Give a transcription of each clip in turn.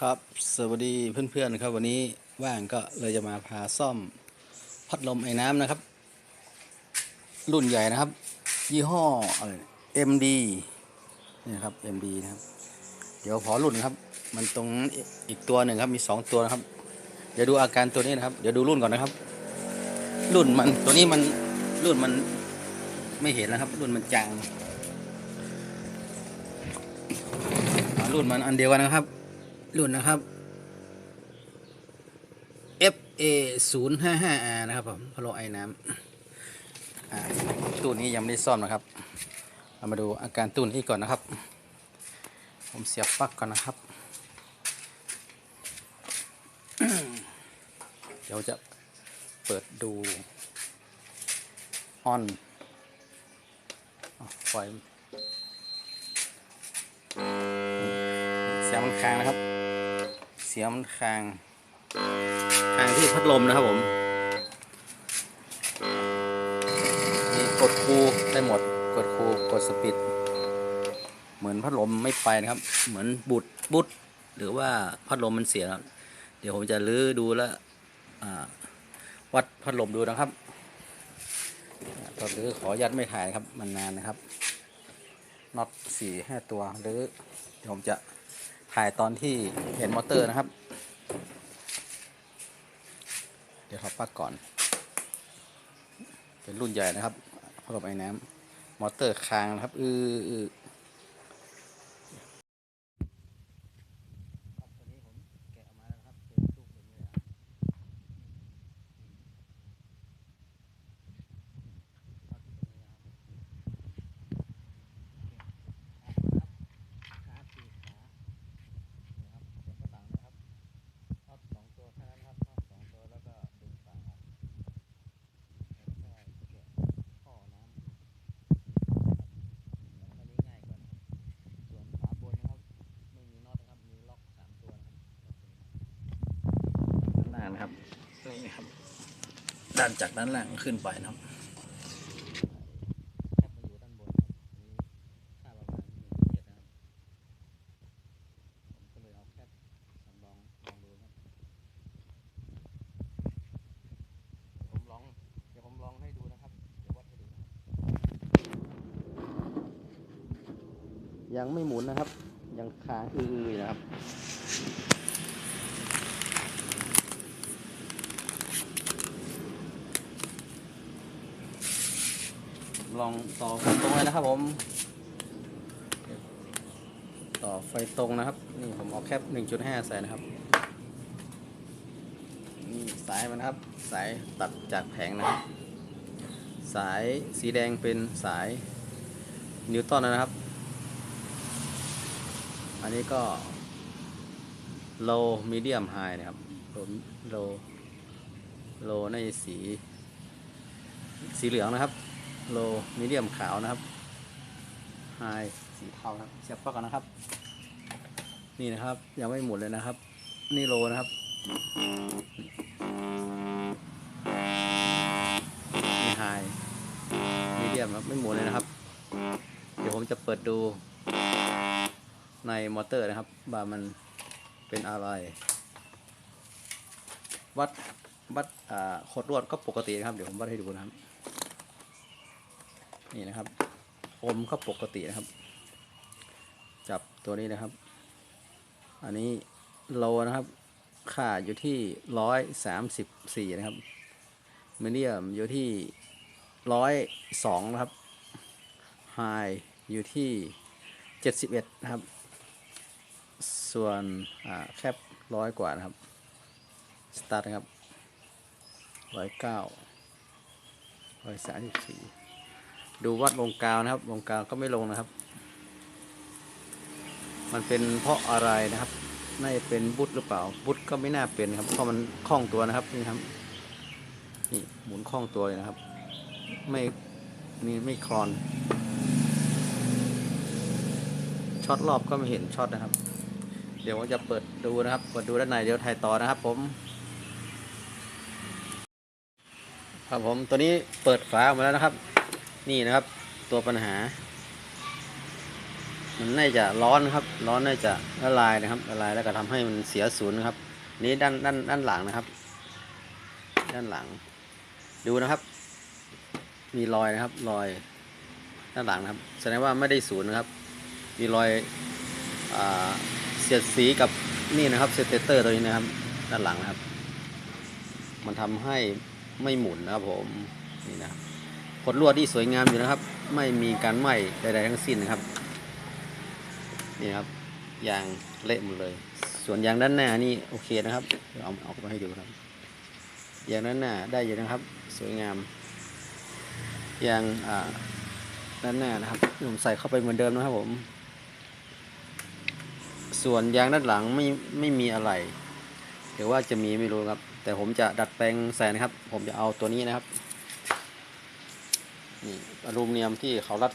ครับ สวัสดีเพื่อนๆครับ วันนี้ว่างก็เลยจะมาพาซ่อมพัดลมไอ้น้ำนะครับ รุ่นใหญ่นะครับ ยี่ห้ออะไร MD นี่ครับ MD นะครับ เดี๋ยวขอรุ่นครับ มันตรงนั้นอีกตัวหนึ่งครับ มีสองตัวนะครับ เดี๋ยวดูอาการตัวนี้นะครับ เดี๋ยวดูรุ่นก่อนนะครับ รุ่นมันตัวนี้มันรุ่นมันไม่เห็นแล้วครับ รุ่นมันจางรุ่นมันอันเดียวกันนะครับ รุ่นนะครับ FA 0 5 5 R นะครับผมพะโลไอ้น้ำตู้นี้ยังไม่ได้ซ่อมนะครับ เรามาดูอาการตู้นี้ก่อนนะครับ ผมเสียบปลั๊กก่อนนะครับ เดี๋ยวจะเปิดดูออนไฟเสียงมันค้างนะครับ เสียงมันค้างค้างที่พัดลมนะครับผมมีกดคูได้หมดกดคูกดสปีดเหมือนพัดลมไม่ไปนะครับ เหมือนบุดบุดหรือว่าพัดลมมันเสีย เดี๋ยวผมจะลื้อดูแล้ววัดพัดลมดูนะครับตอนลื้อขออนุยัดไม่ถ่ายครับมันนานนะครับน็อตสี่ห้าตัวหรือเดี๋ยวผมจะ ถ่ายตอนที่เห็นมอเตอร์นะครับ เดี๋ยวขอปลักก่อน เป็นรุ่นใหญ่นะครับพร้อมไอ้น้ำมอเตอร์ค้างนะครับ อืออือครับตัวนี้ผมแกะออกมาแล้วนะครับเป็นลูกแบบนี้นะครับน็อตตัวนี้นะครับขาสี่ขานี่ครับเสียบกระสังนะครับน็อตสองตัวแค่นั้นครับน็อตสองตัวแล้วก็ดึงฝาออกแล้วก็แกะท่อน้ำอันนี้ง่ายกว่านะครับส่วนฝาบนนะครับ ไม่มีน็อตนะครับ มีล็อกสามตัวนะครับด้านล่างนะครับ นี่นะครับด้านจากด้านล่างขึ้นไปนะครับแคปมาอยู่ด้านบนครับนี้ค่าประมาณหนึ่งจุดเจ็ดนะครับผมก็เลย ลองต่อไฟตรงเลยนะครับผม ต่อไฟตรงนะครับ นี่ผมเอาแคป1.5 ใส่นะครับ นี่สายมันนะครับ สายตัดจากแผงนะครับ สายสีแดงเป็นสายนิวตันนะครับ อันนี้ก็ low medium high นะครับ low low ในสี สีเหลืองนะครับ low medium ขาวนะครับ high สีเทานะครับเสียบปลั๊กก่อนนะครับ นี่นะครับ ยังไม่หมุนเลยนะครับ นี่โลนะครับนี่ไฮมีเดียมครับไม่หมุนเลยนะครับ เดี๋ยวผมจะเปิดดูในมอเตอร์นะครับว่ามันเป็นอะไร วัดวัดขดลวดก็ปกตินะครับ เดี๋ยวผมวัดให้ดูนะครับ นี่นะครับอมก็ปกตินะครับ จับตัวนี้นะครับ อันนี้โลนะครับ ค่าอยู่ที่ร้อยสามสิบสี่นะครับมีเดียมอยู่ที่ร้อยสองนะครับไฮอยู่ที่เจ็ดสิบเอ็ดนะครับ ส่วนแคปร้อยกว่านะครับ สตาร์ทนะครับร้อยเก้าร้อยสามสิบสี่ ดูวัดวงกาวนะครับวงกาวก็ไม่ลงนะครับ มันเป็นเพราะอะไรนะครับน่าจะเป็นบุตรหรือเปล่า บุตรก็ไม่น่าเป็นครับเพราะมันคล่องตัวนะครับนี่ครับนี่หมุนคล่องตัวเลยนะครับ ไม่นี่ไม่คลอน ช็อตรอบก็ไม่เห็นช็อตนะครับ เดี๋ยวผมจะเปิดดูนะครับเปิดดูด้านในเดี๋ยวถ่ายต่อนะครับ ผม ครับผมตัวนี้เปิดฝาออกมาแล้วนะครับ นี่นะครับ ตัวปัญหา มันน่าจะร้อนนะครับ ร้อนน่าจะละลายนะครับละลายแล้วก็ทำให้มันเสียศูนย์นะครับ นี้ด้านด้านด้านหลังนะครับ ด้านหลัง ดูนะครับ มีรอยนะครับ รอย ด้านหลังนะครับ แสดงว่าไม่ได้ศูนย์นะครับ มีรอยอเสียดสีกับนี่นะครับเซตเตอร์ตัวนี้นะครับ ด้านหลังนะครับ มันทำให้ไม่หมุนนะครับผมนี่นะครับ ขดลวดที่สวยงามอยู่นะครับ ไม่มีการไหม้ใดๆทั้งสิ้นนะครับ นี่ครับยางเละหมดเลย ส่วนยางด้านหน้านี่โอเคนะครับเดี๋ยวเอาเอามาให้ดูครับยางด้านหน้าได้อยู่นะครับ สวยงามยางอ่าด้านหน้านะครับผมใส่เข้าไปเหมือนเดิมนะครับผม ส่วนยางด้านหลังไม่ไม่มีอะไรหรือว่าจะมีไม่รู้ครับ แต่ผมจะดัดแปลงใส่นะครับ ผมจะเอาตัวนี้นะครับ นี่อลูมิเนียมที่เขารัด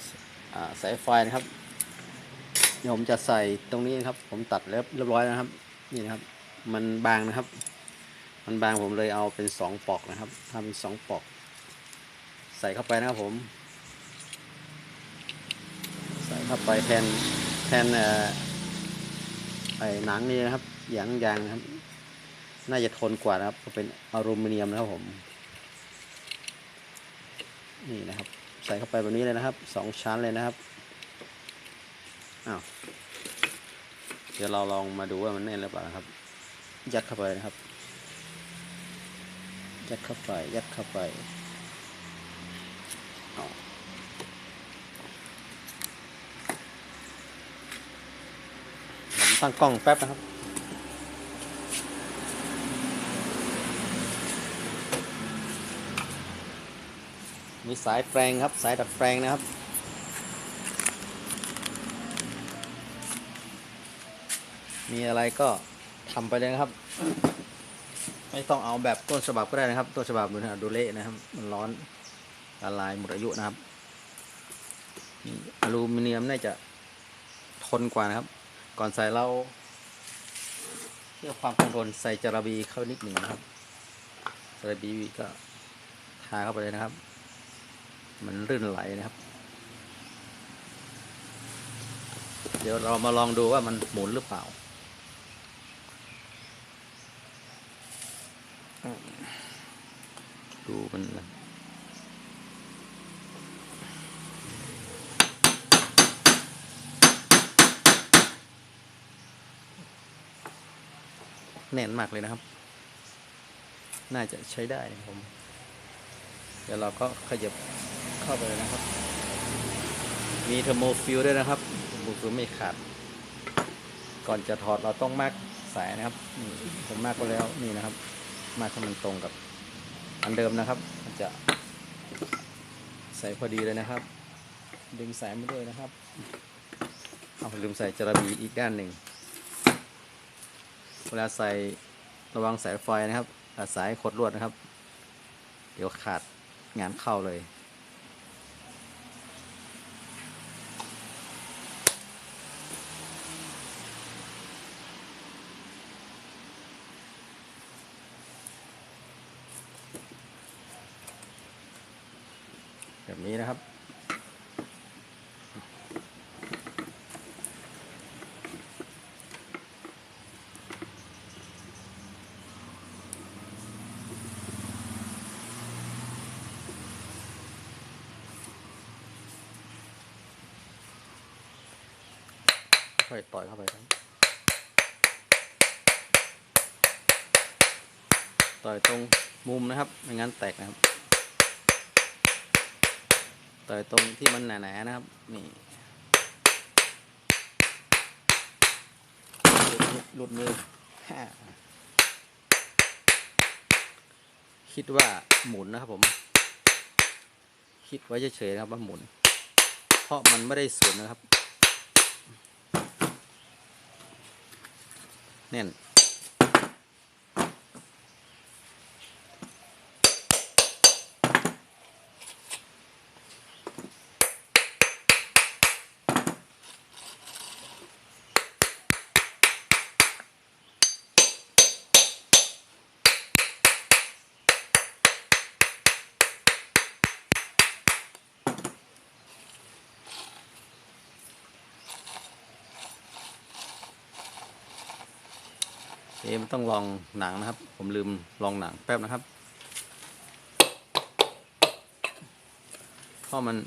สายไฟนะครับเดี๋ยวผมจะใส่ตรงนี้นะครับ ผมตัดเรียบเรียบร้อยแล้วนะครับ นี่นะครับ มันบางนะครับ มันบางผมเลยเอาเป็นสองปอกนะครับทำเป็นสองปอก ใส่เข้าไปนะครับผม ใส่เข้าไปแทนแทนไอ้หนังนี่นะครับยางยางนะครับ น่าจะทนกว่านะครับ เป็นอลูมิเนียมนะครับผม นี่นะครับ ใส่เข้าไปแบบนี้เลยนะครับสองชั้นเลยนะครับอ้าวเดี๋ยวเราลองมาดูว่ามันแน่นหรือเปล่านะครับ ยัดเข้าไปนะครับ ยัดเข้าไป ยัดเข้าไปเอาผมตั้งกล้องแป๊บนะครับ มีสายแปลงครับ สายดัดแปลงนะครับ มีอะไรก็ทำไปเลยนะครับ ไม่ต้องเอาแบบต้นฉบับก็ได้นะครับ ต้นฉบับดูนะดูเละนะครับ มันร้อนละลายหมดอายุนะครับอลูมิเนียมน่าจะทนกว่านะครับ ก่อนใส่เราเพื่อความคงทนใส่จาระบีเข้านิดหนึ่งนะครับจาระบีก็ทาเข้าไปเลยนะครับ มันรื่นไหลนะครับ เดี๋ยวเรามาลองดูว่ามันหมุนหรือเปล่า ดูมันแน่นมากเลยนะครับ น่าจะใช้ได้ผม เดี๋ยวเราก็ขยับ เข้าไปเลยนะครับ มีเทอร์โมฟิลด้วยนะครับเทอร์โมฟิลไม่ขาด ก่อนจะถอดเราต้องมาร์กสายนะครับนี่ผมมาร์กไปแล้วนี่นะครับ มาร์กให้มันตรงกับอันเดิมนะครับ มันจะใส่พอดีเลยนะครับ ดึงสายมาด้วยนะครับ เอาลืมใส่จระบีอีกด้านหนึ่ง เวลาใส่ระวังสายไฟนะครับอ่าสายขดลวดนะครับ เดี๋ยวขาดงานเข้าเลย นี้นะครับ ค่อยต่อยเข้าไปครับต่อยตรงมุมนะครับ ไม่งั้นแตกนะครับ ต่อยตรงที่มันหนาๆนะครับ นี่หลุดมือคิดว่าหมุนนะครับผม คิดไว้เฉยๆนะครับว่าหมุน เพราะมันไม่ได้ศูนนะครับ แน่น เอ๊มันต้องลองหนังนะครับ ผมลืมลองหนังแป๊บนะครับเพราะมัน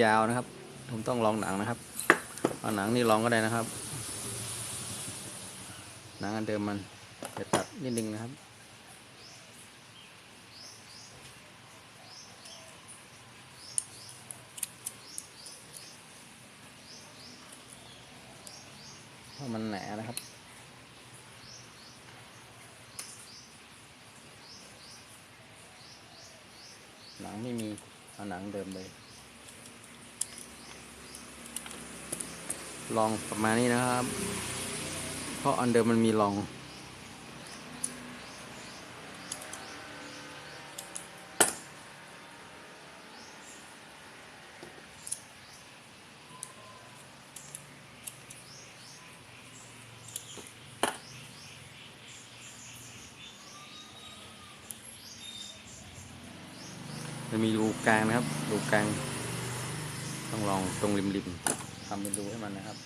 ยาวนะครับ ผมต้องลองหนังนะครับเอาหนังนี่ลองก็ได้นะครับ หนังอันเดิมมันจะตัดนิดนึงนะครับเพราะมันแหนานะครับ หนัง ไม่มีเอาหนังเดิมเลย ลองประมาณนี้นะครับ เพราะอันเดิมมันมีลอง มีรูกลางนะครับ รูกลาง ต้องลองตรงริมๆทำเป็นรูให้มันนะครับ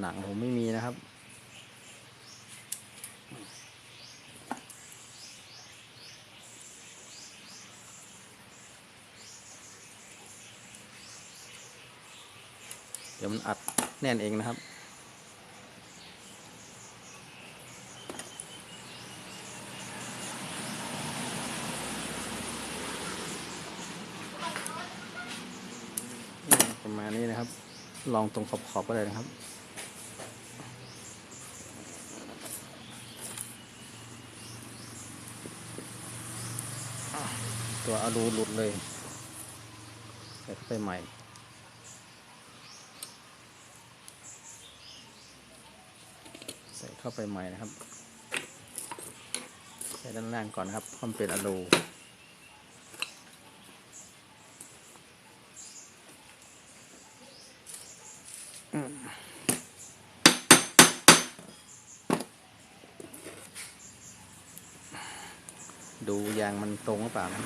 หนังผมไม่มีนะครับ เดี๋ยวมันอัดแน่นเองนะครับ อืมประมาณนี้นะครับ ลองตรงขอบๆก็ได้นะครับ ตัวอารูหลุดเลยใส่เข้าไปใหม่ใส่เข้าไปใหม่นะครับ ใส่ด้านล่างก่อนนะครับเพรามเป็นอะลู ดู ยางมันตรงหรือเปล่านะ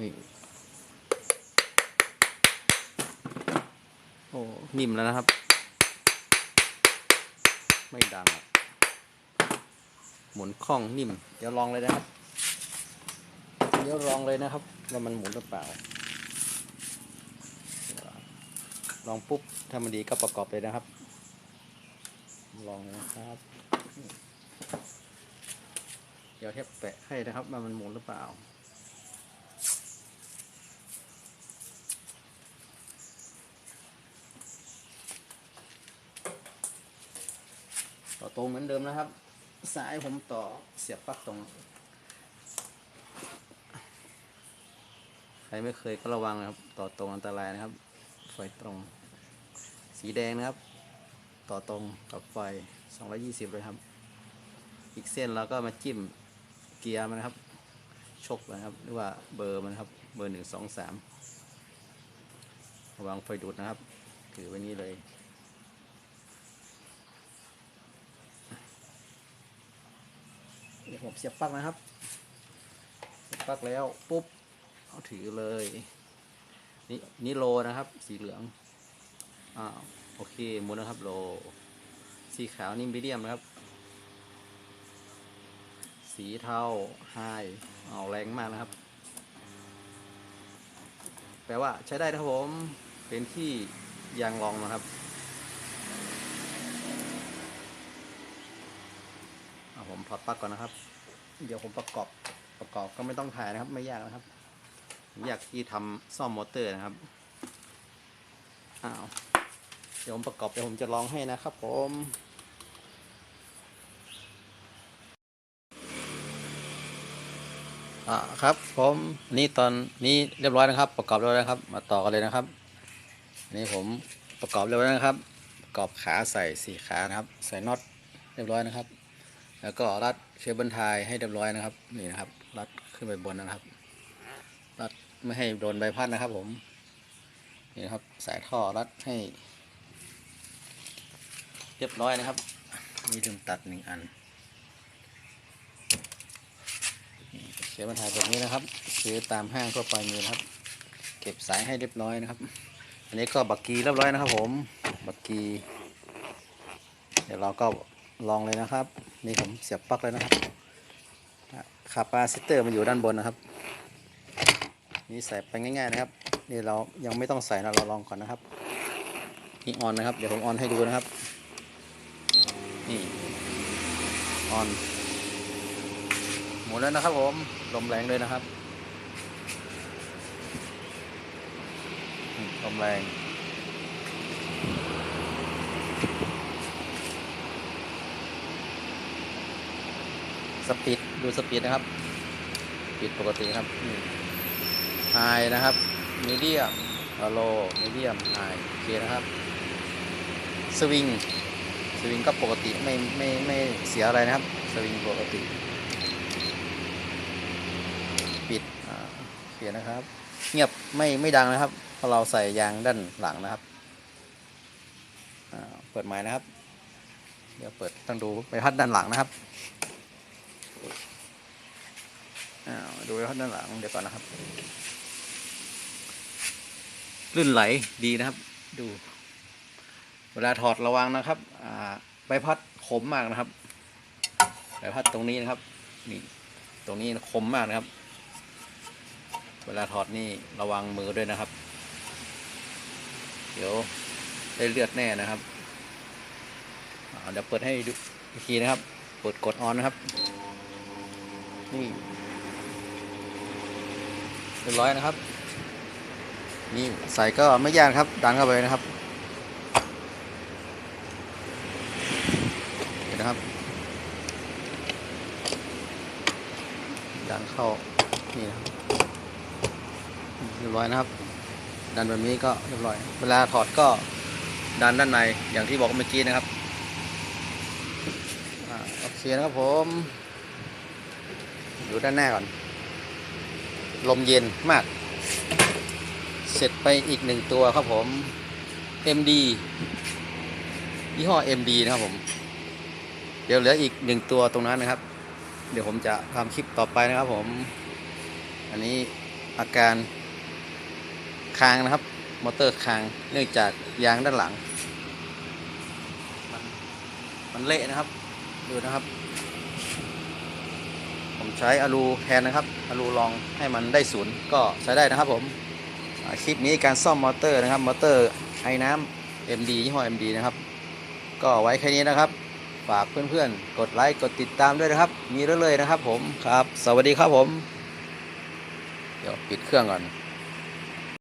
นี่โอ้นิ่มแล้วนะครับ ไม่ดังหมุนคล่องนิ่ม เดี๋ยวลองเลยนะครับ เดี๋ยวลองเลยนะครับว่ามันหมุนหรือเปล่า ลองปุ๊บถ้ามันดีก็ประกอบเลยนะครับ ลองนะครับ เดี๋ยวเทปแปะให้นะครับว่ามันหมุนหรือเปล่าต่อตรงเหมือนเดิมนะครับ สายผมต่อเสียบปลั๊กตรง ใครไม่เคยก็ระวังนะครับ ต่อตรงอันตรายนะครับ ไฟตรง สีแดงนะครับ ต่อตรงกับไฟ 220 เลยครับ อีกเส้นเราก็มาจิ้มเกียร์มันนะครับ ชกนะครับ หรือว่าเบอร์มันครับ เบอร์หนึ่งสองสามระวังไฟดูดนะครับ ถือไว้นี้เลยเดี๋ยวผมเสียบปลั๊กนะครับ เสียบปลั๊กแล้วปุ๊บ เอาถือเลย นี่นี่โลนะครับ สีเหลืองอ่าโอเคหมุนนะครับโล สีขาวนี่มีเดียมนะครับ สีเทาไฮเอาแรงมากนะครับ แปลว่าใช้ได้ครับผม เป็นที่ยางรองนะครับเอาผมพอดปลั๊กก่อนนะครับ เดี๋ยวผมประกอบประกอบก็ไม่ต้องถ่ายนะครับ ไม่ยากนะครับ อยากที่ทำซ่อมมอเตอร์นะครับอ้าวเดี๋ยวผมประกอบเดี๋ยวผมจะลองให้นะครับผมอ่าครับผมนี่ตอนนี้เรียบร้อยนะครับ ประกอบเรียบร้อยนะครับ มาต่อกันเลยนะครับ นี่ผมประกอบเรียบร้อยนะครับ ประกอบขาใส่สี่ขานะครับ ใส่น็อตเรียบร้อยนะครับ แล้วก็รัดเคเบิลไทยให้เรียบร้อยนะครับ นี่นะครับ รัดขึ้นไปบนนะครับ รัดไม่ให้โดนใบพัดนะครับ ผมนี่นะครับสายท่อรัดให้ เรียบร้อยนะครับมีลืมตัดหนึ่งอันเดี๋ยวมันถ่ายแบบนี้นะครับซื้อตามห้างทั่วไปมีนะครับ เก็บสายให้เรียบร้อยนะครับ อันนี้ก็บักกีเรียบร้อยนะครับ ผมบักกี เดี๋ยวเราก็ลองเลยนะครับ นี่ผมเสียบปลั๊กเลยนะครับคาปาซิเตอร์มันอยู่ด้านบนนะครับ นี่ใส่ไปง่ายๆนะครับนี่เรายังไม่ต้องใส่นะเราลองก่อนนะครับนี่ออนนะครับ เดี๋ยวผมออนให้ดูนะครับ นี่ออนหมุนแล้วนะครับผมลมแรงเลยนะครับลมแรงสปีดดูสปีดนะครับสปีดปกติครับ ไฮนะครับมีเดียมโลมีเดียมไฮโอเคนะครับสวิงสวิงก็ปกติไม่ไม่ไม่เสียอะไรนะครับสวิงปกติ ปิดอ่าโอเคนะครับ เงียบไม่ไม่ดังนะครับเพราะเราใส่ยางด้านหลังนะครับอ่าเปิดไม้นะครับ เดี๋ยวเปิดต้องดูใบพัดด้านหลังนะครับอ่าดูไว้ข้างด้านหลังเดี๋ยวก่อนนะครับ ลื่นไหลดีนะครับ ดู เวลาถอดระวังนะครับใบพัดคมมากนะครับใบพัดตรงนี้นะครับ นี่ ตรงนี้คมมากนะครับ เวลาถอดนี่ระวังมือด้วยนะครับ เดี๋ยวได้เลือดแน่นะครับเดี๋ยวเปิดให้ดูอีกทีนะครับ เปิดกดออนนะครับ นี่เรียบร้อยนะครับ นี่ใส่ก็ไม่ยากครับ ดันเข้าไปนะครับเห็นนะครับ ดันเข้านี่นะครับเรียบร้อยนะครับ ดันแบบนี้ก็เรียบร้อย เวลาถอดก็ดันด้านในอย่างที่บอกเมื่อกี้นะครับอ่าโอเคนะครับผมดูด้านหน้าก่อน ลมเย็นมาก เสร็จไปอีกหนึ่งตัวครับผม MD ยี่ห้อ MD นะครับผม เดี๋ยวเหลืออีกหนึ่งตัวตรงนั้นนะครับ เดี๋ยวผมจะทำคลิปต่อไปนะครับผม อันนี้อาการค้างนะครับ มอเตอร์ค้างเนื่องจากยางด้านหลัง มันมันเละนะครับ ดูนะครับ ผมใช้อะลูแทนนะครับอะลูลองให้มันได้ศูนย์ก็ใช้ได้นะครับผม คลิปนี้การซ่อมมอเตอร์นะครับ มอเตอร์ไอ้น้ำ MD ยี่ห้อ MD นะครับ ก็ไว้แค่นี้นะครับ ฝากเพื่อนๆ กดไลค์ กดติดตามด้วยนะครับ มีเรื่อยๆนะครับผม ครับ สวัสดีครับผม เดี๋ยวปิดเครื่องก่อน